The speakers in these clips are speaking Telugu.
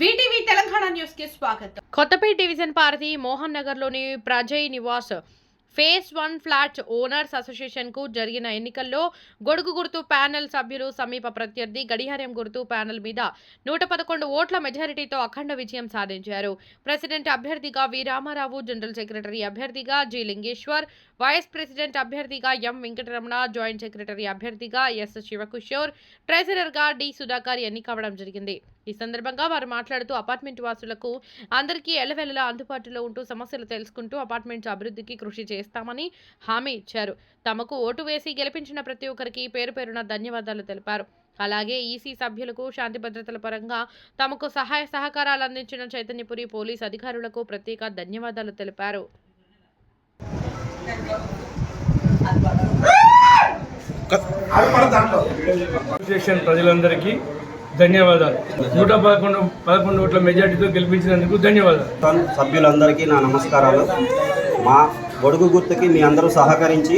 వీటీవీ తెలంగాణ న్యూస్కి స్వాగతం. కొత్తపేట డివిజన్ పార్టీ మోహన్ నగర్లోని Prajay Nivas phase one flat owners అసోసియేషన్కు జరిగిన ఎన్నికల్లో గొడుగు గుర్తు ప్యానెల్ సభ్యులు సమీప ప్రత్యర్థి గడిహారం గుర్తు ప్యానెల్ మీద నూట పదకొండు ఓట్ల మెజారిటీతో అఖండ విజయం సాధించారు. ప్రెసిడెంట్ అభ్యర్థిగా వి రామారావు జనరల్ సెక్రటరీ అభ్యర్థిగా జి లింగేశ్వర్ వైస్ ప్రెసిడెంట్ అభ్యర్థిగా ఎం వెంకటరమణ జాయింట్ సెక్రటరీ అభ్యర్థిగా ఎస్ శివకిషోర్ ట్రెజరర్గా డి సుధాకర్ ఎన్నికవడం జరిగింది. ఈ సందర్భంగా వారు మాట్లాడుతూ అపార్ట్మెంట్ వాసులకు అందరికీ ఎల్లవెల్లలా అందుబాటులో ఉంటూ సమస్యలు తెలుసుకుంటూ అపార్ట్మెంట్స్ అభివృద్ధికి కృషి చేస్తామని హామీ ఇచ్చారు. తమకు ఓటు వేసి గెలిపించిన ప్రతి ఒక్కరికి పేరు పేరున ధన్యవాదాలు తెలిపారు. అలాగే ఈసీ సభ్యులకు శాంతి భద్రతల పరంగా తమకు సహాయ సహకారాలు అందించిన చైతన్యపురి పోలీస్ అధికారులకు ప్రత్యేక ధన్యవాదాలు తెలిపారు. అసోసియేషన్ ప్రజలందరికీ ధన్యవాదాలు. నూట పదకొండు పదకొండు ఓట్ల మెజార్టీతో గెలిపించినందుకు ధన్యవాదాలు. సభ్యులందరికీ నా నమస్కారాలు. మా గొడుగు గుర్తుకి మీ అందరూ సహకరించి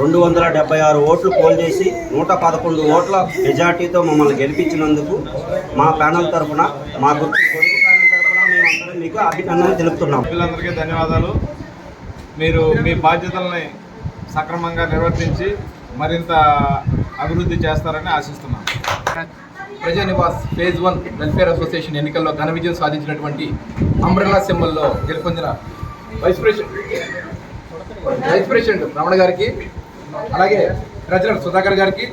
రెండు వందల డెబ్బై ఆరు ఓట్లు పోల్ చేసి నూట పదకొండు ఓట్ల మెజార్టీతో మమ్మల్ని గెలిపించినందుకు మా ప్యానల్ తరఫున మా గుర్తు గొడుగు ప్యానల్ తరఫున మేమందరం మీకు అభినందన తెలుపుతున్నాం. సభ్యులందరికీ ధన్యవాదాలు. మీరు మీ బాధ్యతల్ని సక్రమంగా నిర్వర్తించి మరింత అభివృద్ధి చేస్తారని ఆశిస్తున్నాను Praja Nivas phase one welfare association ఎన్నికల్లో ఘన విజయం సాధించినటువంటి అంబ్రెల్లా సింబల్లో గెలుపొందిన vice president vice president Ramana గారికి అలాగే ట్రెజరర్ సుధాకర్ గారికి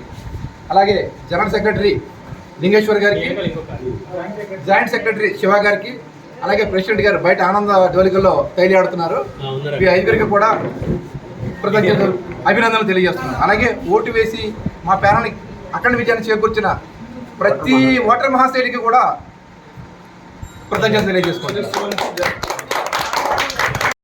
అలాగే జనరల్ సెక్రటరీ లింగేశ్వర్ గారికి జాయింట్ సెక్రటరీ శివ గారికి అలాగే ప్రెసిడెంట్ గారు బయట ఆనంద డోలికల్లో తైలి ఆడుతున్నారు ఈ ఐదుగురికి కూడా కృతజ్ఞతలు అభినందనలు తెలియజేస్తున్నాను. అలాగే ఓటు వేసి మా పేరాన్ని అఖండ విజయాన్ని చేకూర్చిన ప్రతి ఓటర్ మహాశైలికి కూడా కృతజ్ఞతలు తెలియజేసుకోండి